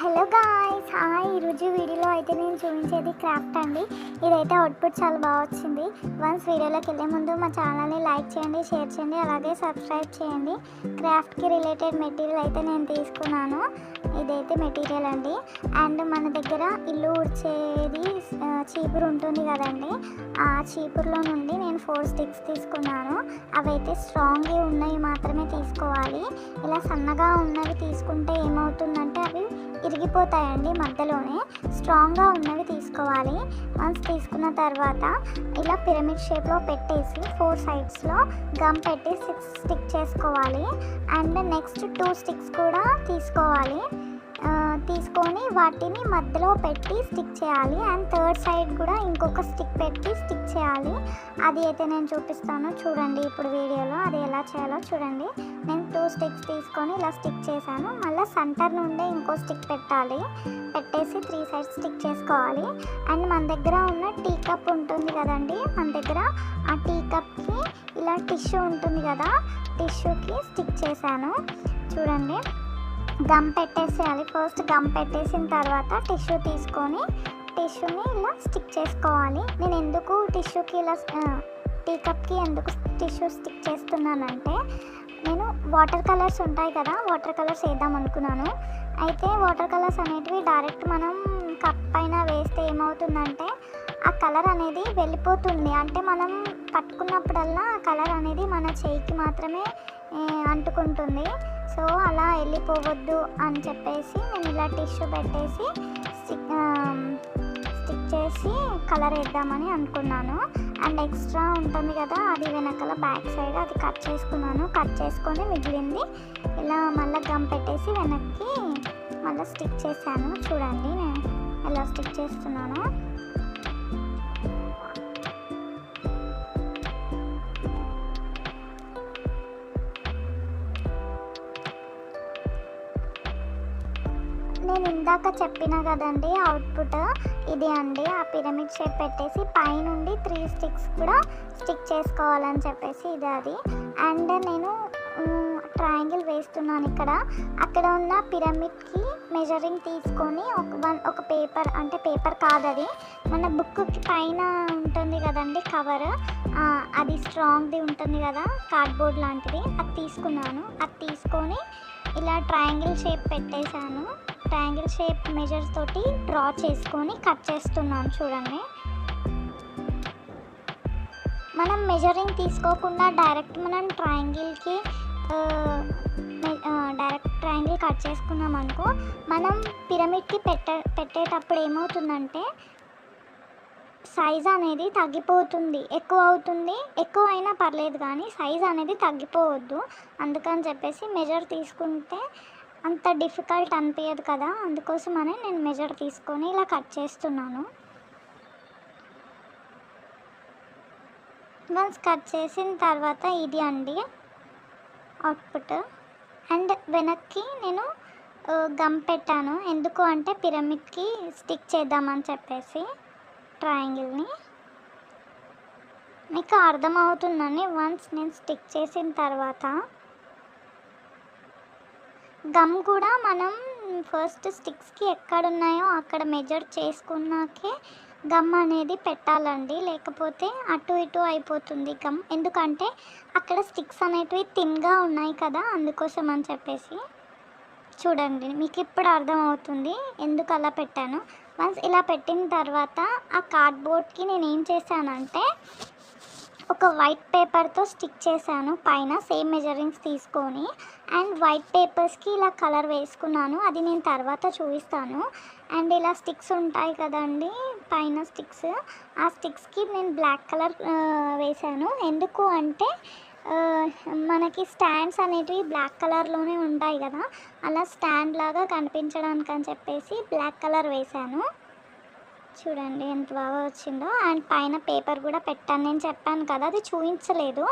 Hello guys hi ఈరోజు వీడియోలో అయితే నేను చూపించేది క్రాఫ్ట్ అండి. ఇదైతే అవుట్పుట్ చాలా బాగా వచ్చింది. వన్స్ వీడియోలోకి వెళ్ళే ముందు మా ఛానల్ని లైక్ చేయండి షేర్ చేయండి అలాగే సబ్స్క్రైబ్ చేయండి. క్రాఫ్ట్కి రిలేటెడ్ మెటీరియల్ అయితే నేను తీసుకున్నాను. ఇదైతే మెటీరియల్ అండి. అండ్ మన దగ్గర ఇల్లు ఉడిచేది చీపురు ఉంటుంది కదండి. ఆ చీపురులో నుండి నేను ఫోర్ స్టిక్స్ తీసుకున్నాను. అవైతే స్ట్రాంగ్గా ఉన్నవి మాత్రమే తీసుకోవాలి. ఇలా సన్నగా ఉన్నవి తీసుకుంటే ఏమవుతుందంటే అవి ఇరిగిపోతాయండి మధ్యలోనే. స్ట్రాంగ్గా ఉన్నవి తీసుకోవాలి. వన్స్ తీసుకున్న తర్వాత ఇలా పిరమిడ్ షేప్లో పెట్టేసి ఫోర్ సైడ్స్లో గమ్ పెట్టి సిక్స్ స్టిక్ చేసుకోవాలి. అండ్ నెక్స్ట్ టూ స్టిక్స్ కూడా తీసుకోవాలి. తీసుకొని వాటిని మధ్యలో పెట్టి స్టిక్ చేయాలి. అండ్ థర్డ్ సైడ్ కూడా ఇంకొక స్టిక్ పెట్టి స్టిక్ చేయాలి. అది అయితే నేను చూపిస్తాను. చూడండి ఇప్పుడు వీడియోలో అది ఎలా చేయాలో చూడండి. నేను టూ స్టిక్స్ తీసుకొని ఇలా స్టిక్ చేశాను. మళ్ళీ సెంటర్ నుండే ఇంకో స్టిక్ పెట్టాలి. పెట్టేసి త్రీ సైడ్స్ స్టిక్ చేసుకోవాలి. అండ్ మన దగ్గర ఉన్న టీ కప్ ఉంటుంది కదండి. మన దగ్గర ఆ టీ కప్కి ఇలా టిష్యూ ఉంటుంది కదా. టిష్యూకి స్టిక్ చేశాను. చూడండి. గమ్ పెట్టేసేయాలి. ఫస్ట్ గమ్ పెట్టేసిన తర్వాత టిష్యూ తీసుకొని టిష్యూని ఇలా స్టిక్ చేసుకోవాలి. నేను ఎందుకు టిష్యూకి ఇలా టీ కప్కి ఎందుకు టిష్యూ స్టిక్ చేస్తున్నానంటే నేను వాటర్ కలర్స్ ఉంటాయి కదా వాటర్ కలర్స్ వేద్దాం అనుకున్నాను. అయితే వాటర్ కలర్స్ అనేటివి డైరెక్ట్ మనం కప్ పైన వేస్తే ఏమవుతుందంటే ఆ కలర్ అనేది వెళ్ళిపోతుంది. అంటే మనం పట్టుకున్నప్పుడల్లా ఆ కలర్ అనేది మన చేయికి మాత్రమే అంటుకుంటుంది. సో అలా వెళ్ళిపోవద్దు అని చెప్పేసి నేను ఇలా టిష్యూ పెట్టేసి స్టిక్ స్టిక్ చేసి కలర్ వేద్దామని అనుకున్నాను. అండ్ ఎక్స్ట్రా ఉంటుంది కదా అది వెనకాల బ్యాక్ సైడ్ అది కట్ చేసుకున్నాను. కట్ చేసుకొని మిగిలింది ఇలా మళ్ళీ గమ్ పెట్టేసి వెనక్కి మళ్ళీ స్టిక్ చేశాను. చూడండి నేను ఎలా స్టిక్ చేస్తున్నాను. నేను ఇందాక చెప్పిన కదండి అవుట్పుట్ ఇది అండి. ఆ పిరమిడ్ షేప్ పెట్టేసి పైనుండి త్రీ స్టిక్స్ కూడా స్టిక్ చేసుకోవాలని చెప్పేసి ఇది అది. అండ్ నేను ట్రయాంగిల్ వేస్తున్నాను ఇక్కడ. అక్కడ ఉన్న పిరమిడ్కి మెజరింగ్ తీసుకొని ఒక వన్ ఒక పేపర్ అంటే పేపర్ కాదు అది మన బుక్కి పైన ఉంటుంది కదండి కవర్ అది స్ట్రాంగ్ది ఉంటుంది కదా కార్డ్బోర్డ్ లాంటిది. అది తీసుకున్నాను. అది తీసుకొని ఇలా ట్రయాంగిల్ షేప్ పెట్టేశాను. ట్రయాంగిల్ షేప్ మెజర్స్ తోటి డ్రా చేసుకొని కట్ చేస్తున్నాను చూడండి. మనం మెజరింగ్ తీసుకోకుండా డైరెక్ట్ మనం ట్రయాంగిల్కి డైరెక్ట్ ట్రయాంగిల్ కట్ చేసుకున్నాం అనుకో మనం పిరమిడ్కి పెట్ట పెట్టేటప్పుడు ఏమవుతుందంటే సైజ్ అనేది తగ్గిపోతుంది. ఎక్కువ అవుతుంది. ఎక్కువ అయినా పర్లేదు కానీ సైజ్ అనేది తగ్గిపోవద్దు. అందుకని చెప్పేసి మెజర్ తీసుకుంటే అంత డిఫికల్ట్ అనిపించదు కదా అందుకోసమనే నేను మెజర్ తీసుకొని ఇలా కట్ చేస్తున్నాను. వన్స్ కట్ చేసిన తర్వాత ఇది అండి అవుట్పుట్. అండ్ వెనక్కి నేను గమ్ పెట్టాను. ఎందుకు అంటే పిరమిడ్కి స్టిక్ చేద్దామని చెప్పేసి ట్రయాంగిల్ని. మీకు అర్థమవుతుందని వన్స్ నేను స్టిక్ చేసిన తర్వాత గమ్ కూడా మనం ఫస్ట్ స్టిక్స్కి ఎక్కడున్నాయో అక్కడ మెజర్ చేసుకున్నాకే గమ్ అనేది పెట్టాలండి. లేకపోతే అటు ఇటు అయిపోతుంది గమ్. ఎందుకంటే అక్కడ స్టిక్స్ అనేటివి థిన్గా ఉన్నాయి కదా అందుకోసం అని చెప్పేసి. చూడండి మీకు ఇప్పుడు అర్థమవుతుంది ఎందుకు అలా పెట్టాను. వన్స్ ఇలా పెట్టిన తర్వాత ఆ కార్డ్బోర్డ్కి నేను ఏం చేశానంటే ఒక వైట్ పేపర్తో స్టిక్ చేశాను. పైన సేమ్ మెజరింగ్స్ తీసుకొని అండ్ వైట్ పేపర్స్కి ఇలా కలర్ వేసుకున్నాను. అది నేను తర్వాత చూపిస్తాను. అండ్ ఇలా స్టిక్స్ ఉంటాయి కదండి పైన స్టిక్స్ ఆ స్టిక్స్కి నేను బ్లాక్ కలర్ వేశాను. ఎందుకు అంటే మనకి స్టాండ్స్ అనేటివి బ్లాక్ కలర్లోనే ఉంటాయి కదా. అలా స్టాండ్ లాగా కనిపించడానికి అని చెప్పేసి బ్లాక్ కలర్ వేశాను. చూడండి ఎంత బాగా వచ్చిందో. అండ్ పైన పేపర్ కూడా పెట్టాను. నేను చెప్పాను కదా అది చూపించలేదు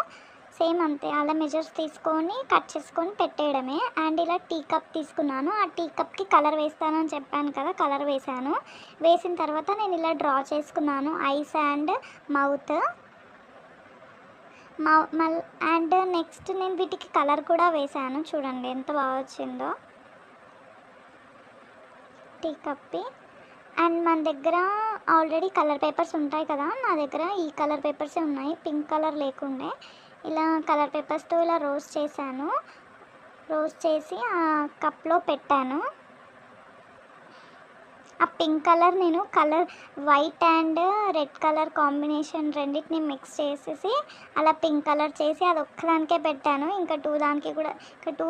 సేమ్ అంతే. అలా మెజర్స్ తీసుకొని కట్ చేసుకొని పెట్టేయడమే. అండ్ ఇలా టీ కప్ తీసుకున్నాను. ఆ టీ కప్కి కలర్ వేస్తానని చెప్పాను కదా కలర్ వేశాను. వేసిన తర్వాత నేను ఇలా డ్రా చేసుకున్నాను. Eyes and mouth. మల్ అండ్ నెక్స్ట్ నేను వీటికి కలర్ కూడా వేశాను. చూడండి ఎంత బాగా వచ్చిందో. టీ కప్పి. అండ్ మన దగ్గర ఆల్రెడీ కలర్ పేపర్స్ ఉంటాయి కదా నా దగ్గర ఈ కలర్ పేపర్సే ఉన్నాయి. పింక్ కలర్ లేకుండే. ఇలా కలర్ పేపర్స్తో ఇలా రోస్ట్ చేశాను. రోస్ట్ చేసి ఆ కప్లో పెట్టాను. ఆ పింక్ కలర్ నేను colour white and red colour combination రెండింటిని మిక్స్ చేసేసి అలా పింక్ కలర్ చేసి అది ఒక్కదానికే పెట్టాను. ఇంకా టూ దానికి కూడా ఇంకా టూ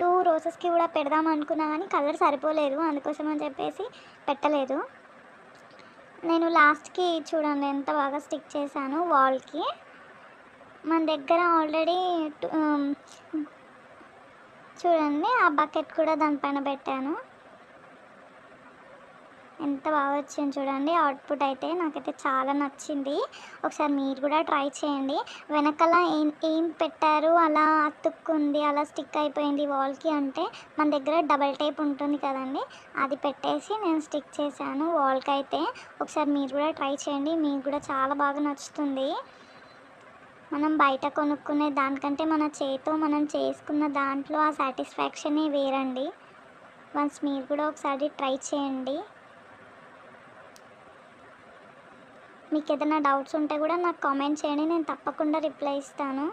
టూ రోజెస్కి కూడా పెడదాం అనుకున్నా కానీ కలర్ సరిపోలేదు. అందుకోసం అని చెప్పేసి పెట్టలేదు. నేను లాస్ట్కి చూడండి ఎంత బాగా స్టిక్ చేశాను వాల్కి. మన దగ్గర ఆల్రెడీ చూడండి ఆ బకెట్ కూడా దానిపైన పెట్టాను. ఎంత బాగా వచ్చింది చూడండి. అవుట్పుట్ అయితే నాకైతే చాలా నచ్చింది. ఒకసారి మీరు కూడా ట్రై చేయండి. వెనకాల ఏం ఏం పెట్టారు? అలా అతుక్కుంది అలా స్టిక్ అయిపోయింది వాల్కి అంటే మన దగ్గర డబల్ టేప్ ఉంటుంది కదండి. అది పెట్టేసి నేను స్టిక్ చేశాను వాల్కి అయితే ఒకసారి మీరు కూడా ట్రై చేయండి. మీకు కూడా చాలా బాగా నచ్చుతుంది. మనం బయట కొనుక్కునే దానికంటే మన చేతితో మనం చేసుకున్న దాంట్లో ఆ సాటిస్ఫాక్షనే వేరండి. వన్స్ మీరు కూడా ఒకసారి ట్రై చేయండి. మీకు ఏదైనా డౌట్స్ ఉంటే కూడా నాకు కామెంట్ చేయండి నేను తప్పకుండా రిప్లై ఇస్తాను.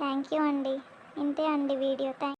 థ్యాంక్ యూ అండి. ఇంతే అండి వీడియో. థ్యాంక్